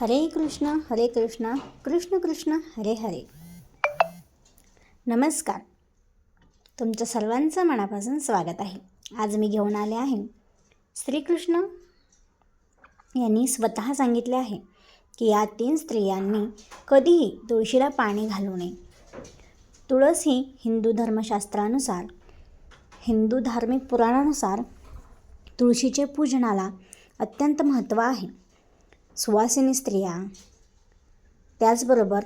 हरे कृष्ण हरे कृष्ण कृष्ण कृष्ण हरे हरे. नमस्कार. तुमचं सर्वांचं मनापासून स्वागत आहे. आज मी घेऊन आले आहे श्रीकृष्ण यांनी स्वतः सांगितले आहे की या तीन स्त्रियांनी कधीही तुळशीला पाणी घालू नये. तुळस ही हिंदू धर्मशास्त्रानुसार हिंदू धार्मिक पुराणानुसार तुळशीचे पूजनाला अत्यंत महत्त्व आहे. सुवासिनी स्त्रिया. त्याचबरोबर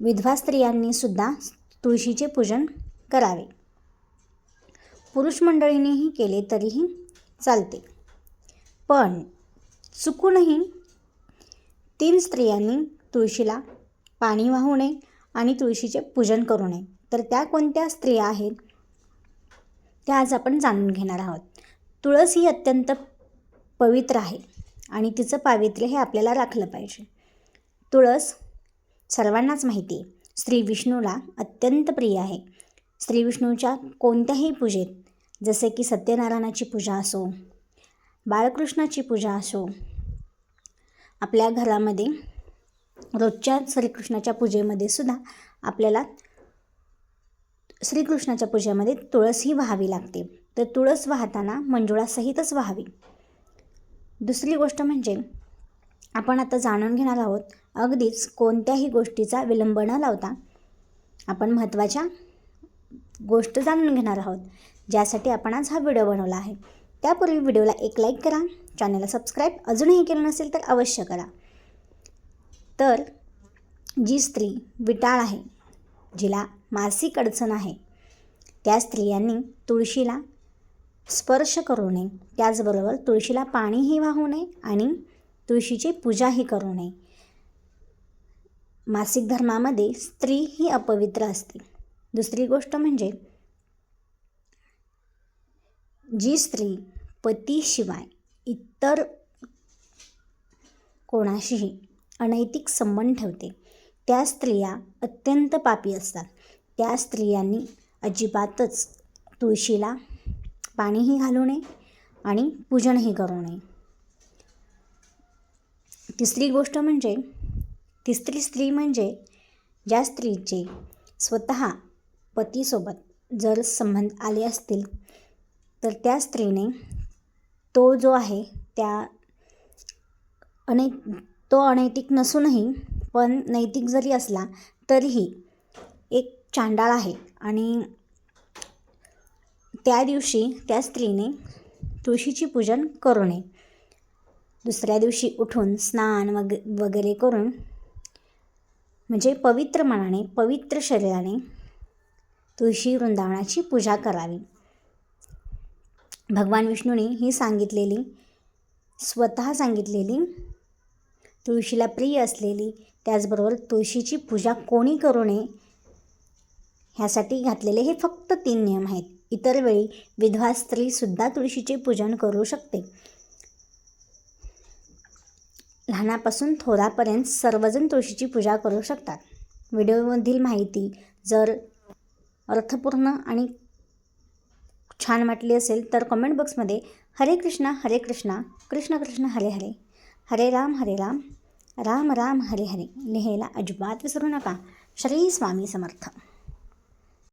विधवा स्त्रियांनीसुद्धा तुळशीचे पूजन करावे. पुरुष मंडळींनीही केले तरीही चालते. पण चुकूनही तीन स्त्रियांनी तुळशीला पाणी वाहू नये आणि तुळशीचे पूजन करू नये. तर त्या कोणत्या स्त्रिया आहेत? त्या आज आपण जाणून घेणार आहोत. तुळस ही अत्यंत पवित्र आहे. आणि तिचं पावित्र्य हे आपल्याला राखलं पाहिजे. तुळस सर्वांनाच माहिती आहे श्री विष्णूला अत्यंत प्रिय आहे. श्री विष्णूच्या कोणत्याही पूजेत जसे की सत्यनारायणाची पूजा असो बाळकृष्णाची पूजा असो आपल्या घरामध्ये रोजच्या श्रीकृष्णाच्या पूजेमध्ये सुद्धा आपल्याला श्रीकृष्णाच्या पूजेमध्ये तुळस ही वाहावी लागते. तर तुळस वाहताना मंजुळासहितच वाहावी. दुसरी गोष्ट म्हणजे आपण आता जाणून घेणार आहोत अगदीच कोणत्याही गोष्टीचा विलंब न लावता आपण महत्त्वाच्या गोष्ट जाणून घेणार आहोत ज्यासाठी आपण आज हा व्हिडिओ बनवला आहे. त्यापूर्वी व्हिडिओला एक लाईक करा चॅनलला सबस्क्राईब अजूनही केलं नसेल तर अवश्य करा. तर जी स्त्री विटाळ आहे जिला मासिक अडचण आहे त्या स्त्रियांनी तुळशीला स्पर्श करू नये. त्याचबरोबर तुळशीला पाणीही वाहू नये आणि तुळशीची पूजाही करू नये. मासिक धर्मामध्ये स्त्री ही अपवित्र असते. दुसरी गोष्ट म्हणजे जी स्त्री पतीशिवाय इतर कोणाशीही अनैतिक संबंध ठेवते त्या स्त्रिया अत्यंत पापी असतात. त्या स्त्रियांनी अजिबातच तुळशीला पाणीही घालू नये आणि पूजनही करू नये. तिसरी गोष्ट म्हणजे तिसरी स्त्री म्हणजे ज्या स्त्रीचे स्वतः पतीसोबत जर संबंध आले असतील तर त्या स्त्रीने तो जो आहे त्या अनै तो अनैतिक नसूनही पण नैतिक जरी असला तरीही एक चांडाळ आहे आणि त्या दिवशी त्या स्त्रीने तुळशीची पूजन करू नये. दुसऱ्या दिवशी उठून स्नान वग वगैरे करून म्हणजे पवित्र मनाने पवित्र शरीराने तुळशी वृंदावनाची पूजा करावी. भगवान विष्णूने ही सांगितलेली स्वतः सांगितलेली तुळशीला प्रिय असलेली त्याचबरोबर तुळशीची पूजा कोणी करू नये ह्यासाठी घातलेले हे फक्त तीन नियम आहेत. इतर वेळी विधवा स्त्रीसुद्धा तुळशीचे पूजन करू शकते. लहानापासून थोरापर्यंत सर्वजण तुळशीची पूजा करू शकतात. व्हिडिओमधील माहिती जर अर्थपूर्ण आणि छान वाटली असेल तर कमेंट बॉक्समध्ये हरे कृष्णा हरे कृष्णा कृष्ण कृष्ण हरे हरे हरे राम हरे राम राम राम हरे हरे लिहायला अजिबात विसरू नका. श्री स्वामी समर्थ.